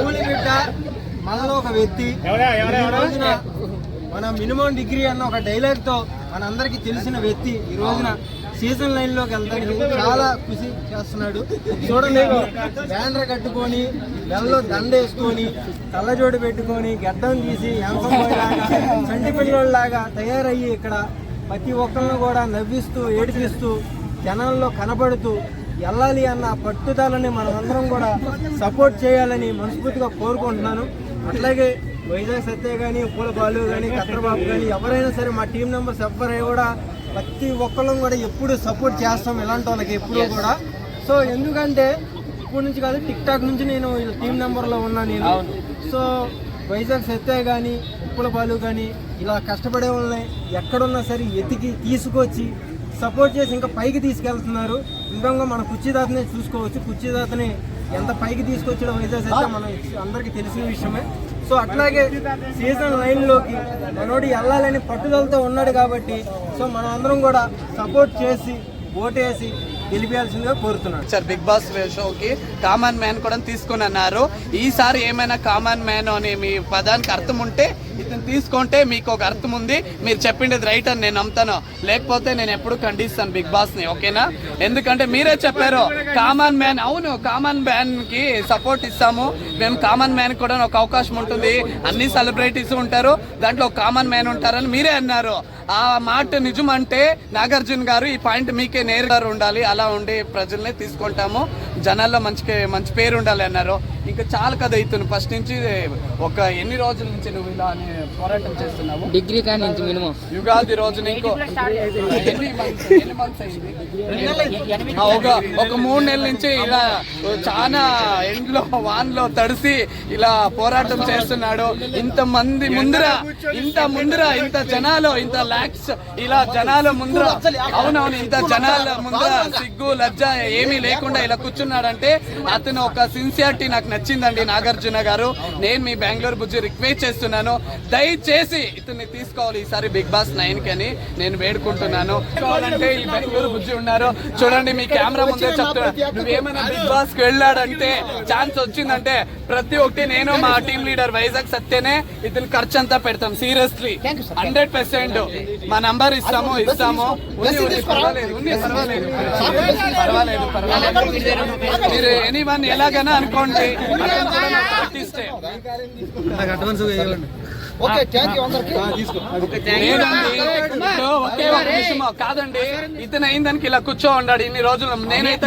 కూలి బిడ్డ మనలో ఒక వ్యక్తి. రోజున మన మినిమం డిగ్రీ అన్న ఒక డైలాగ్తో మనందరికీ తెలిసిన వ్యక్తి ఈ రోజున సీజన్ లైన్లోకి వెళ్తానికి చాలా కృషి చేస్తున్నాడు. చూడండి బ్యానర్ కట్టుకొని బెల్లో దండ వేసుకొని కళ్ళజోడు పెట్టుకొని గడ్డం తీసి లాగా చంటి పిల్లోళ్ళలాగా తయారయ్యి ఇక్కడ ప్రతి ఒక్కరిని కూడా నవ్విస్తూ ఏడిపిస్తూ జనాల్లో కనబడుతూ వెళ్ళాలి అన్న పట్టుదలని మనమందరం కూడా సపోర్ట్ చేయాలని మనస్ఫూర్తిగా కోరుకుంటున్నాను. అట్లాగే వైజాగ్ సత్య కానీ పూల బాలు కానీ కత్రబాబు కానీ ఎవరైనా సరే మా టీం మెంబర్స్ ఎవరైనా కూడా ప్రతి ఒక్కళ్ళం కూడా ఎప్పుడు సపోర్ట్ చేస్తాం ఇలాంటి వాళ్ళకి ఎప్పుడు కూడా. సో ఎందుకంటే ఇప్పటి నుంచి కాదు టిక్ టాక్ నుంచి నేను టీం నెంబర్లో ఉన్నా నేను. సో వైజాగ్ సత్య కానీ ఉప్పుల బాలు కానీ ఇలా కష్టపడే వాళ్ళని ఎక్కడున్నా సరే ఎతికి తీసుకొచ్చి సపోర్ట్ చేసి ఇంకా పైకి తీసుకెళ్తున్నారు. ఇంకా మన కుర్చీదాతనే చూసుకోవచ్చు. కుర్చీదాతని ఎంత పైకి తీసుకొచ్చడం వైజాగ్ సత్య మనం అందరికీ తెలిసిన విషయమే. సో అట్లాగే సీజన్ లైన్లోకి మనోడు వెళ్ళాలని పట్టుదలతో ఉన్నాడు కాబట్టి సో మనం అందరం కూడా సపోర్ట్ చేసి ఓటేసి గెలిపించాల్సిందిగా కోరుతున్నాను సార్ బిగ్ బాస్ షోకి కామన్ మ్యాన్ కూడా తీసుకుని అన్నారు ఈసారి ఏమైనా కామన్ మ్యాన్ అనే మీ పదానికి అర్థం ఉంటే ఇతను తీసుకుంటే మీకు ఒక అర్థం ఉంది. మీరు చెప్పిండేది రైట్ అని నేను నమ్ముతాను. లేకపోతే నేను ఎప్పుడు ఖండిస్తాను బిగ్ బాస్ని ఓకేనా? ఎందుకంటే మీరే చెప్పారు కామన్ మ్యాన్ అవును కామన్ మ్యాన్కి సపోర్ట్ ఇస్తాము. మేము కామన్ మ్యాన్ కూడా ఒక అవకాశం ఉంటుంది. అన్ని సెలబ్రిటీస్ ఉంటారు. దాంట్లో కామన్ మ్యాన్ ఉంటారని మీరే అన్నారు. ఆ మాట నిజమంటే నాగార్జున గారు ఈ పాయింట్ మీకే నేరుగా ఉండాలి. అలా ఉండి ప్రజల్ని తీసుకుంటాము. జనాల్లో మంచి మంచి పేరు ఉండాలి అన్నారు. ఇంకా చాలా కదా ఇతను ఫస్ట్ నుంచి ఒక ఎన్ని రోజుల నుంచి నువ్వు ఇలా పోరాటం చేస్తున్నావు? డిగ్రీ కానీ నుంచి మినిమం. యుగాది రోజు నీకు ఎన్ని months- ఎన్ని months అయింది? ఆ, ఒక ఒక మూడు నెలల నుంచి ఇలా చాలా ఎండ్లో వాన్లో తడిసి ఇలా పోరాటం చేస్తున్నాడు. ఇంత మంది ముందర ఇంత ముందర ఇంత జనాలు ఇంత లాక్స్ ఇలా జనాల ముందర. అవునవును ఇంత జనాల ముందర సిగ్గు లజ్జ ఏమీ లేకుండా ఇలా కూర్చున్నాడంటే అతను ఒక సిన్సియారిటీ నాకు నచ్చిందండి నాగార్జున గారు. నేను మీ బెంగళూరు బుజ్జి రిక్వెస్ట్ చేస్తున్నాను. దయచేసి ఇతన్ని తీసుకోవాలి ఈసారి బిగ్ బాస్ నైన్కి అని నేను వేడుకుంటున్నాను. చూడాలంటే ఈ బెంగళూరు బుజ్జి ఉన్నారు. చూడండి మీ కెమెరా ముందే చెప్తున్నా. నువ్వేమైనా బిగ్ బాస్కి వెళ్ళాడంటే ఛాన్స్ వచ్చిందంటే ప్రతి ఒక్కటి నేను మా టీం లీడర్ వైజాగ్ సత్యనే ఇతని ఖర్చు అంతా పెడతాం. సీరియస్లీ. Hundred percent. మా నంబర్ ఇస్తాము ఇస్తాము. పర్వాలేదు పర్వాలేదు పర్వాలేదు పర్వాలేదు. మీరు ఎనీ వన్ ఎలాగైనా అనుకోండి. అడ్వాన్స్ ఒకే ఒక విషయం కాదండి ఇతను అయిందానికి ఇలా కూర్చో ఉన్నాడు ఇన్ని రోజులు నేనైతే